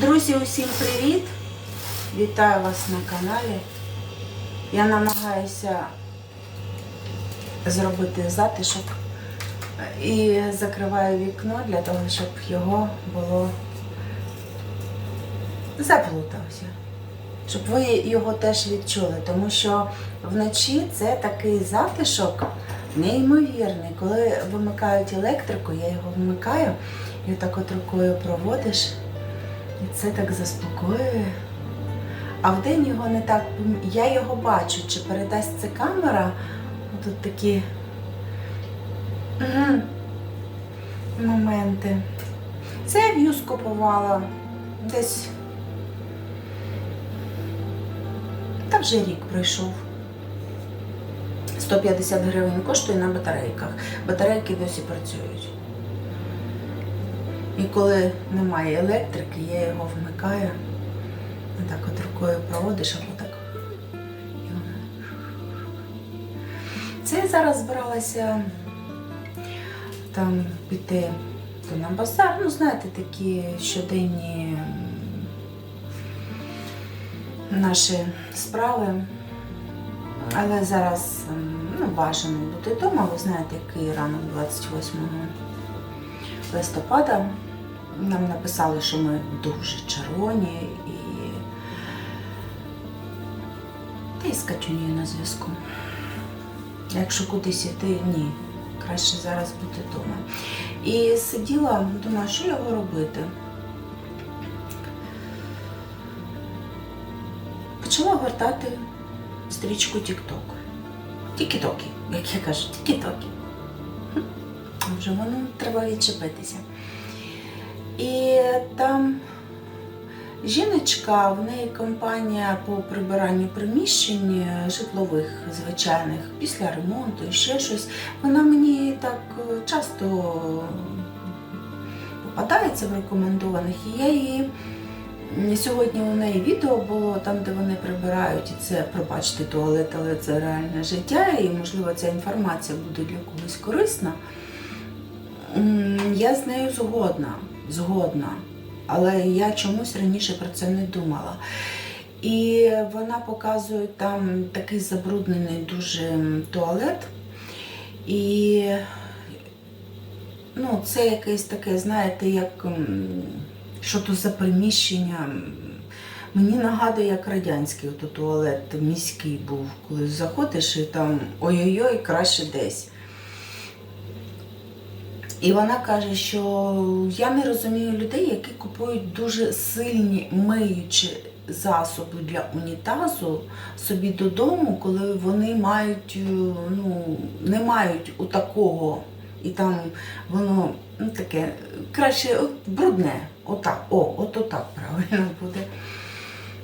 Друзі, усім привіт! Вітаю вас на каналі. Я намагаюся зробити затишок і закриваю вікно для того, щоб його було заплутався. Щоб ви його теж відчули, тому що вночі це такий затишок неймовірний. Коли вимикають електрику, я його вмикаю і так от рукою проводиш. І це так заспокоює. А вдень його не так. Я його бачу, чи передасть це камера. Тут такі моменти. Це я в'юз купувала десь. Та вже рік пройшов. 150 гривень коштує на батарейках. Батарейки досі працюють. І коли немає електрики, я його вмикаю. Так от рукою проводиш, або так. Це я зараз збиралася там піти то на базар. Ну, знаєте, такі щоденні наші справи. Але зараз ну, бажано бути вдома. Ви знаєте, який ранок 28 листопада. Нам написали, що ми дуже червоні і. Та й з на зв'язку. Якщо кудись іти, ні. Краще зараз бути вдома. І сиділа, думаю, що його робити. Почала гортати стрічку TikTok. Тікі-токи, як я кажу, тікі-токи. Вже воно треба відчепитися. І там жіночка, в неї компанія по прибиранню приміщень житлових, звичайних, після ремонту і ще щось. Вона мені так е, часто попадається в рекомендованих. І я її сьогодні у неї відео було там, де вони прибирають, і це, пробачте, туалет, але це реальне життя, і можливо ця інформація буде для когось корисна. Я з нею згодна, згодна, але я чомусь раніше про це не думала. І вона показує там такий забруднений дуже туалет. І ну, це якесь таке, знаєте, як що то за приміщення. Мені нагадує, як радянський туалет міський був, коли заходиш і там ой-ой-ой, краще десь. І вона каже, що я не розумію людей, які купують дуже сильні миючі засоби для унітазу собі додому, коли вони мають, е, ну, не мають у такого, і там воно ну, таке краще от, брудне. Отак, о, от отак правильно буде.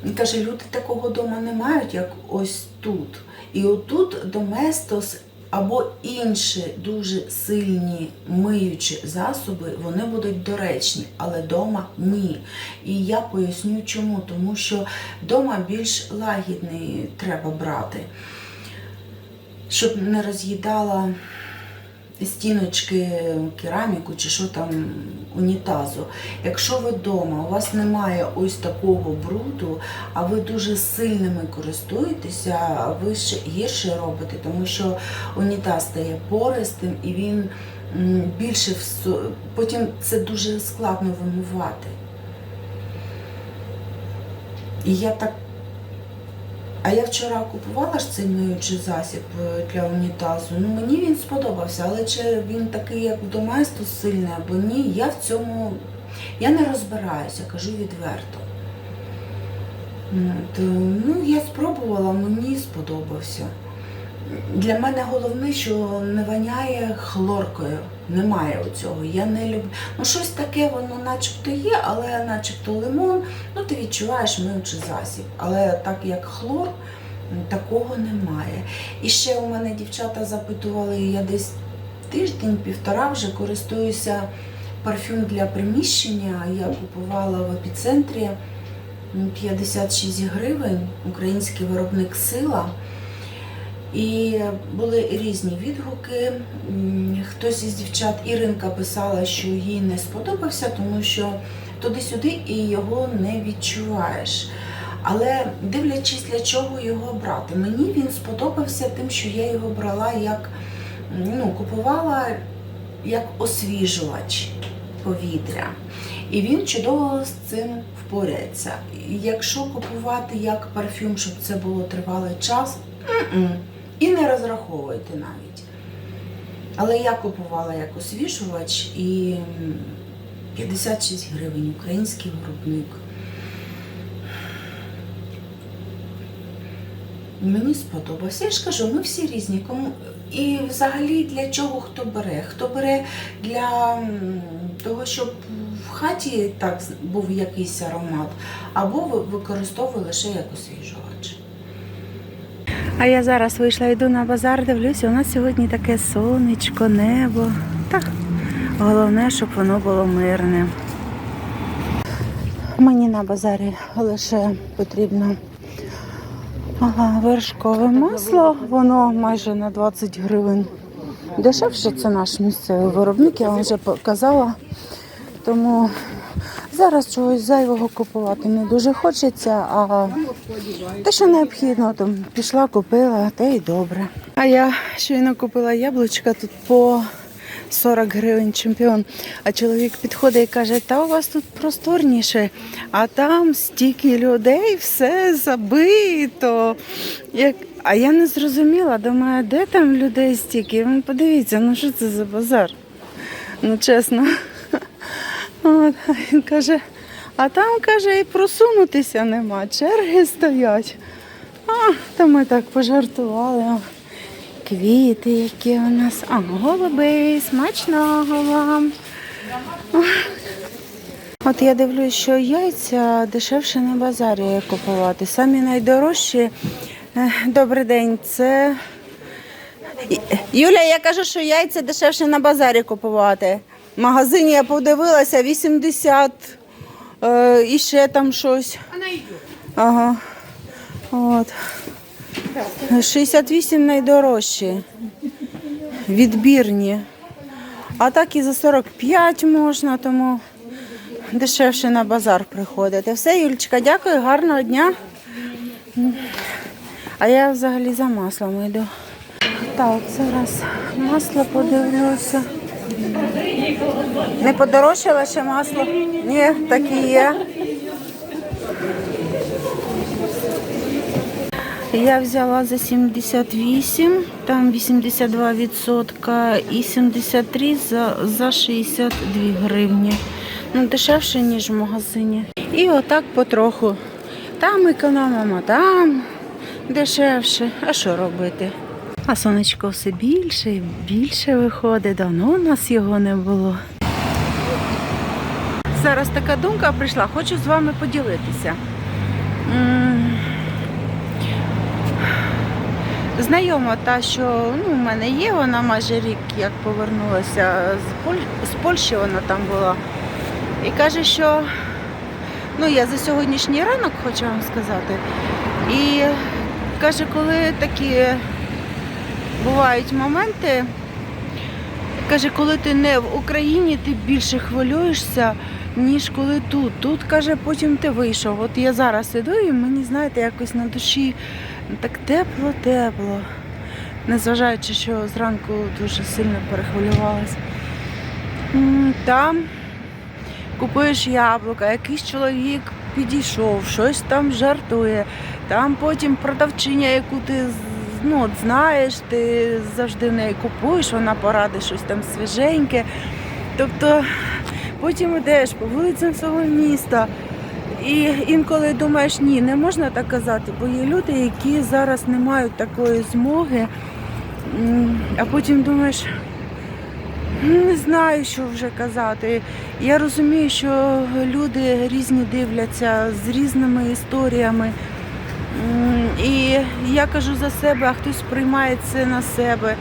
І каже, люди такого дома не мають, як ось тут. І отут Доместос або інші дуже сильні миючі засоби, вони будуть доречні, але вдома ні. І я поясню чому, тому що вдома більш лагідний треба брати, щоб не роз'їдала стіночки, кераміку чи що там унітазу. Якщо ви вдома, у вас немає ось такого бруду, а ви дуже сильними користуєтеся, ви ще гірше робите, тому що унітаз стає пористим і він більше всо- потім це дуже складно вимивати. І я так. А я вчора купувала ж цей миючий засіб е, для унітазу. Ну мені він сподобався, але чи він такий, як в доместу, сильний або ні, я в цьому я не розбираюся, кажу відверто. От, е, ну, я спробувала, мені сподобався. Для мене головне, що не воняє хлоркою. Немає у цього. Я не люблю. Ну, щось таке, воно начебто є, але начебто лимон, ну ти відчуваєш миючий засіб. Але так як хлор, такого немає. І ще у мене дівчата запитували, я десь тиждень-півтора вже користуюся парфюм для приміщення. Я купувала в епіцентрі м, 56 гривень, український виробник сила. І були різні відгуки. Хтось із дівчат Іринка писала, що їй не сподобався, тому що туди-сюди і його не відчуваєш. Але дивлячись, для чого його брати, мені він сподобався тим, що я його брала як ну, купувала як освіжувач повітря. І він чудово з цим впорається. Якщо купувати як парфюм, щоб це було тривалий час, м-м, і не розраховуйте навіть. Але я купувала як освіжувач і 56 гривень український виробник. Мені сподобався. Я ж кажу, ми всі різні. Кому... І взагалі для чого хто бере? Хто бере для того, щоб в хаті так був якийсь аромат, або використовує лише як освіжувач. А я зараз вийшла, йду на базар, дивлюся, у нас сьогодні таке сонечко, небо. Так, головне, щоб воно було мирне. Мені на базарі лише потрібно ага, вершкове масло, воно майже на 20 гривень. Дешевше це наш місцевий виробник, я вам вже показала. Тому зараз чогось зайвого купувати не дуже хочеться, а те, що необхідно, там пішла, купила, те й добре. А я щойно купила яблучка тут по 40 гривень чемпіон. А чоловік підходить і каже, та у вас тут просторніше, а там стільки людей, все забито. Як... А я не зрозуміла, думаю, де там людей стільки? Подивіться, ну що це за базар? Ну, чесно. От, він каже, а там, каже, і просунутися нема, черги стоять. А, то ми так пожартували. Квіти, які у нас. А, голуби, смачного вам. От я дивлюсь, що яйця дешевше на базарі купувати. Самі найдорожчі. Е, Добрий день, це. Юля, я кажу, що яйця дешевше на базарі купувати. В магазині я подивилася 80 е, і ще там щось. Ага. От. 68 найдорожчі. Відбірні. А так і за 45 можна, тому дешевше на базар приходити. Все, Юлечка, дякую, гарного дня. А я взагалі за маслом йду. Так, зараз масло подивлюся. Не подорожчало ще масло? Ні, так і є. Я взяла за 78, там 82% і 73 за, за 62 гривні. Ну, дешевше, ніж в магазині. І отак потроху. Там економимо, там дешевше. А що робити? А сонечко все більше і більше виходить. Давно у нас його не було. Зараз така думка прийшла, хочу з вами поділитися. Знайома та, що ну, у мене є, вона майже рік як повернулася з, Поль... з Польщі, вона там була. І каже, що ну, я за сьогоднішній ранок хочу вам сказати. І каже, коли такі бувають моменти, каже, коли ти не в Україні, ти більше хвилюєшся, ніж коли тут. Тут каже, потім ти вийшов. От я зараз іду і мені, знаєте, якось на душі так тепло-тепло. Незважаючи, що зранку дуже сильно перехвилювалася. Там купуєш яблука, якийсь чоловік підійшов, щось там жартує. Там потім продавчиня, яку ти ну, от знаєш, ти завжди в неї купуєш, вона порадить щось там свіженьке. Тобто потім йдеш по вулицям свого міста. І інколи думаєш, ні, не можна так казати, бо є люди, які зараз не мають такої змоги, а потім думаєш, не знаю, що вже казати. Я розумію, що люди різні дивляться з різними історіями. І я кажу за себе, а хтось приймає це на себе.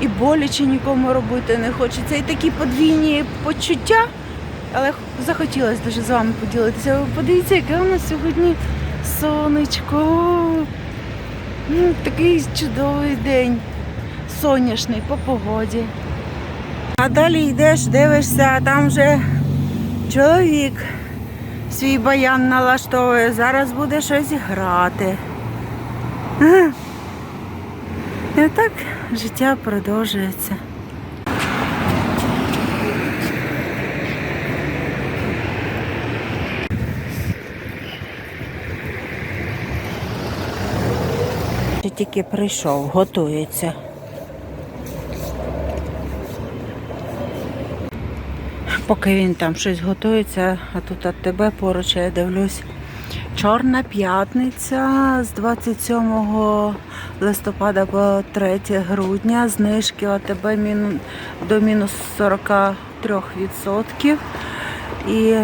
І боляче нікому робити не хочеться. І такі подвійні почуття. Але захотілося дуже з вами поділитися. Ви подивіться, яке у нас сьогодні сонечко. Ну, Такий чудовий день. Сонячний по погоді. А далі йдеш, дивишся, а там вже чоловік свій баян налаштовує, зараз буде щось грати. І так життя продовжується. Тільки прийшов, готується. Поки він там щось готується, а тут от тебе поруч я дивлюсь. Чорна п'ятниця з 27 листопада по 3 грудня. Знижки АТБ до мінус 43%. І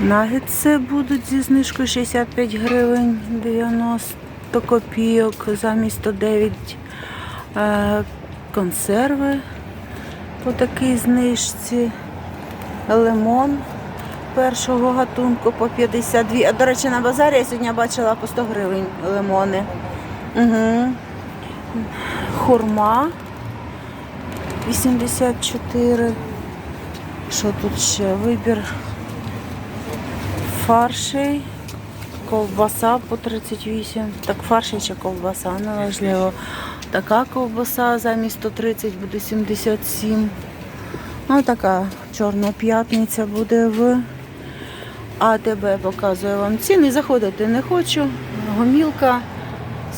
нагетси будуть зі знижкою 65 гривень 90 копійок замість 109 Е, консерви по такій знижці. Лимон першого гатунку по 52. А, До речі, на базарі я сьогодні бачила по 100 гривень лимони. Угу. Хурма 84. Що тут ще? Вибір фаршей. Ковбаса по 38. Так фарші чи ковбаса, неважливо. Така ковбаса замість 130 буде 77. Ну, така чорна п'ятниця буде в АТБ. Показую вам ціни. Заходити не хочу. Гомілка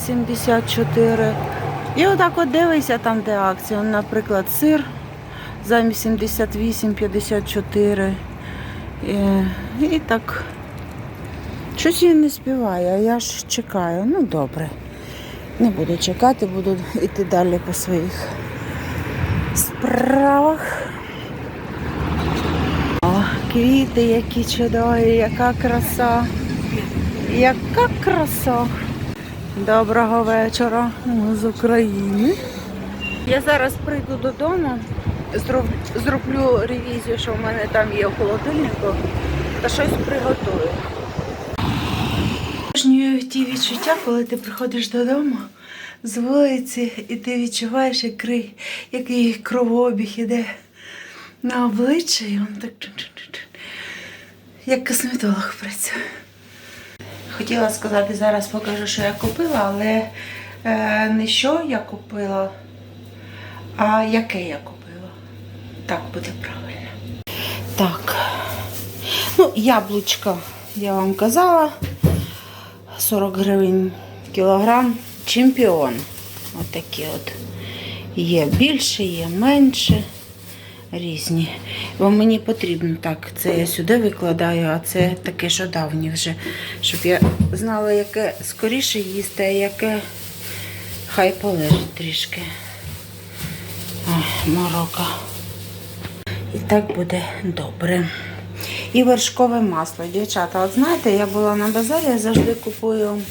74. І отак от дивися там, де акція. Наприклад, сир замість 78, 54. І, і так. Щось він не співає, а я ж чекаю. Ну добре. Не буду чекати, буду йти далі по своїх справах. О, квіти, які чудові, яка краса. Яка краса. Доброго вечора Ми з України. Я зараз прийду додому, зроб- зроблю ревізію, що в мене там є в та щось приготую. Обожнюю ті відчуття, коли ти приходиш додому з вулиці і ти відчуваєш, як кри- який кровообіг іде на обличчя, і він так як косметолог працює. Хотіла сказати, зараз покажу, що я купила, але е, не що я купила, а яке я купила. Так буде правильно. Так. Ну, яблучка, я вам казала. 40 гривень кілограм. Чемпіон. Отакі от. Є більше, є менше. Різні. Бо мені потрібно так. Це я сюди викладаю, а це таке, що давнє вже. Щоб я знала, яке скоріше їсти, а яке хай полежить трішки. Ой, морока. І так буде добре. І вершкове масло. Дівчата, от знаєте, я була на базарі, я завжди купую,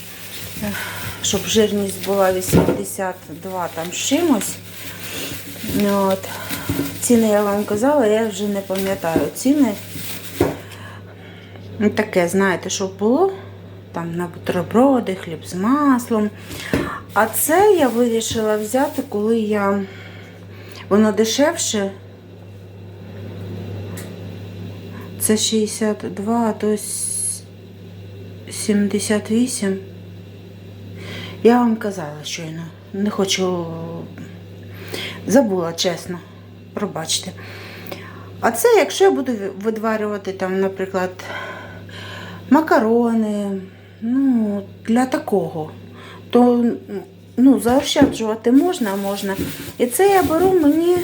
щоб жирність була 82 там з чимось. От. Ціни я вам казала, я вже не пам'ятаю ціни. Ну, Таке, знаєте, щоб було. Там на бутерброди, хліб з маслом. А це я вирішила взяти, коли я. Воно дешевше. Це 62, а то 78. Я вам казала щойно. Не хочу. Забула, чесно. Пробачте. А це, якщо я буду видварювати там, наприклад, макарони, ну, для такого, то ну, заощаджувати можна, можна. І це я беру, мені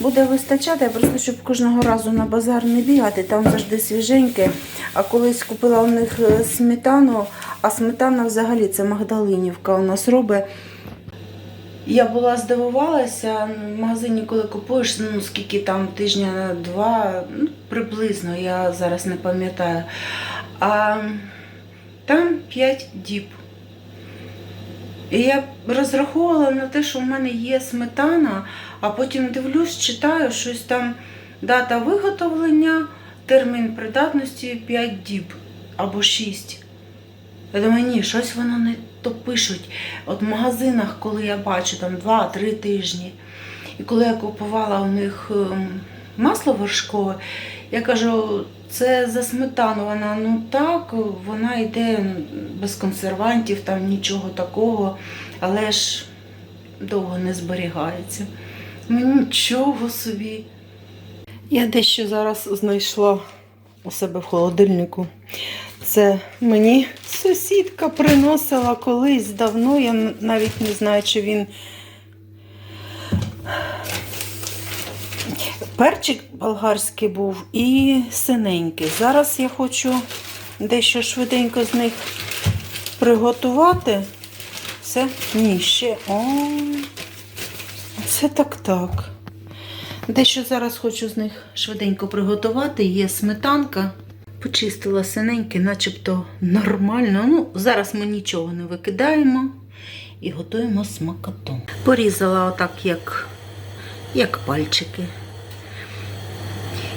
буде вистачати, просто щоб кожного разу на базар не бігати, там завжди свіженьке. А колись купила у них е, сметану, а сметана взагалі це Магдалинівка у нас робить. Я була здивувалася в магазині, коли купуєш, ну скільки там тижня на два, ну, приблизно, я зараз не пам'ятаю. А там 5 діб. І я розраховувала на те, що в мене є сметана, а потім дивлюсь, читаю щось там дата виготовлення, термін придатності 5 діб або 6. Я думаю, ні, щось воно не то пишуть. От в магазинах, коли я бачу там 2-3 тижні, і коли я купувала у них ем, масло вершкове, я кажу, це за сметану. Вона ну так, вона йде без консервантів, там нічого такого, але ж довго не зберігається. Ну нічого собі. Я дещо зараз знайшла у себе в холодильнику. Це мені сусідка приносила колись давно. Я навіть не знаю, чи він. Перчик болгарський був і синенький. Зараз я хочу дещо швиденько з них приготувати. Це ні, ще. О, це так так. Дещо зараз хочу з них швиденько приготувати. Є сметанка. Почистила синеньке, начебто нормально. Ну, зараз ми нічого не викидаємо і готуємо смакоту. Порізала отак, як, як пальчики.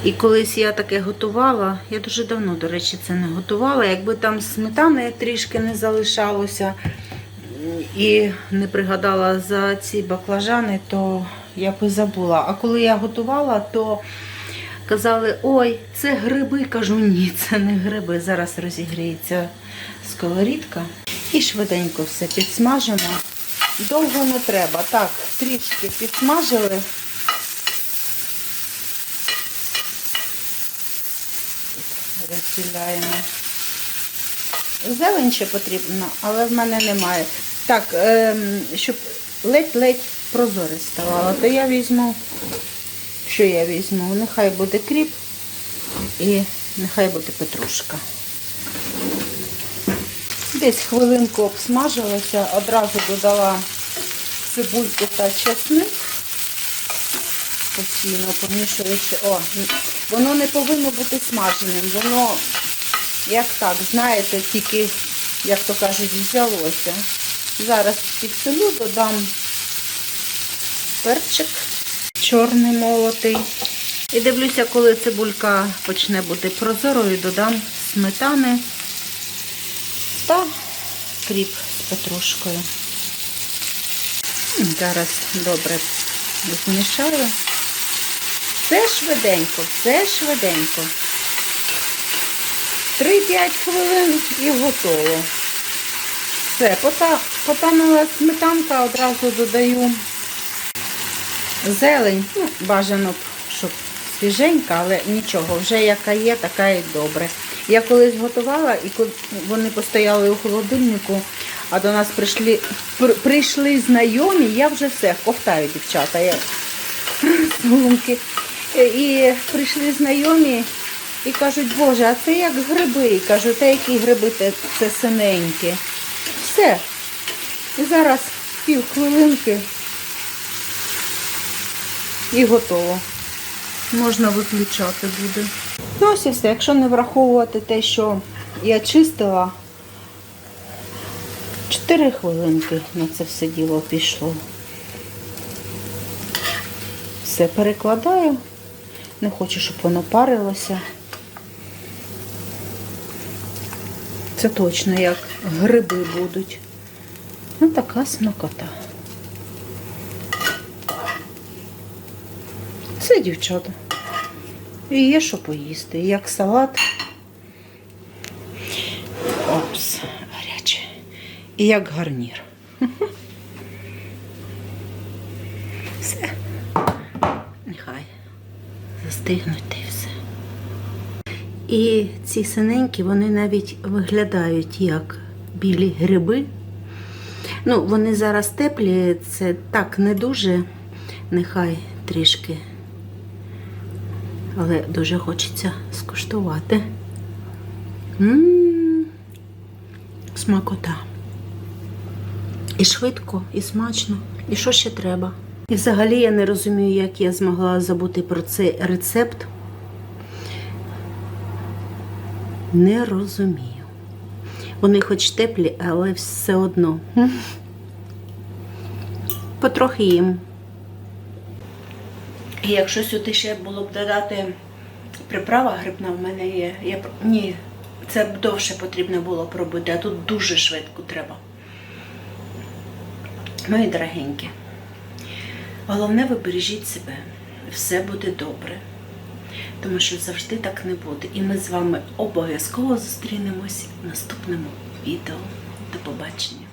І колись я таке готувала, я дуже давно, до речі, це не готувала. Якби там сметани трішки не залишалося і не пригадала за ці баклажани, то я б забула. А коли я готувала, то казали, ой, це гриби. Кажу, ні, це не гриби. Зараз розігріється сковорідка. І швиденько все підсмажимо. Довго не треба. Так, трішки підсмажили. Розділяємо. Зелень ще потрібно, але в мене немає. Так, ем, щоб ледь-ледь прозоре ставало, то я візьму, що я візьму? Нехай буде кріп і нехай буде петрушка. Десь хвилинку обсмажилася, одразу додала цибульку та чесник постійно помішуючи. О, воно не повинно бути смаженим. Воно, як так, знаєте, тільки, як то кажуть, взялося. Зараз підсолю, додам перчик чорний молотий. І дивлюся, коли цибулька почне бути прозорою, додам сметани та кріп з петрушкою. Зараз добре змішаю. Все швиденько, все швиденько. 3-5 хвилин і готово. Все, пота, потанула сметанка, одразу додаю зелень. Ну, бажано, б, щоб свіженька, але нічого, вже яка є, така і добре. Я колись готувала, і вони постояли у холодильнику, а до нас прийшли, при- прийшли знайомі, я вже все, ковтаю, дівчата. Я. І прийшли знайомі і кажуть, Боже, а це як гриби. Кажу, та які гриби це синенькі. Все. І зараз пів хвилинки і готово. Можна виключати буде. Ну, ось і все. Якщо не враховувати те, що я чистила, 4 хвилинки на це все діло пішло. Все перекладаю. Не хочу, щоб воно парилося. Це точно як гриби будуть. Ну, така смакота. Це дівчата. І є що поїсти. Як салат. Опс, гаряче. І як гарнір. Все. Нехай застигнуть та й все. І ці синенькі, вони навіть виглядають як білі гриби. Ну, вони зараз теплі, це так не дуже, нехай трішки. Але дуже хочеться скуштувати. М, Смакота. І швидко, і смачно. І що ще треба? І взагалі я не розумію, як я змогла забути про цей рецепт. Не розумію. Вони хоч теплі, але все одно. Потрохи їм. І якщо сюди ще було б додати приправа грибна в мене є. Я... Ні, це б довше потрібно було пробити, а тут дуже швидко треба. Мої дорогенькі, головне ви бережіть себе. Все буде добре. тому що завжди так не буде. І ми з вами обов'язково зустрінемось в наступному відео. До побачення!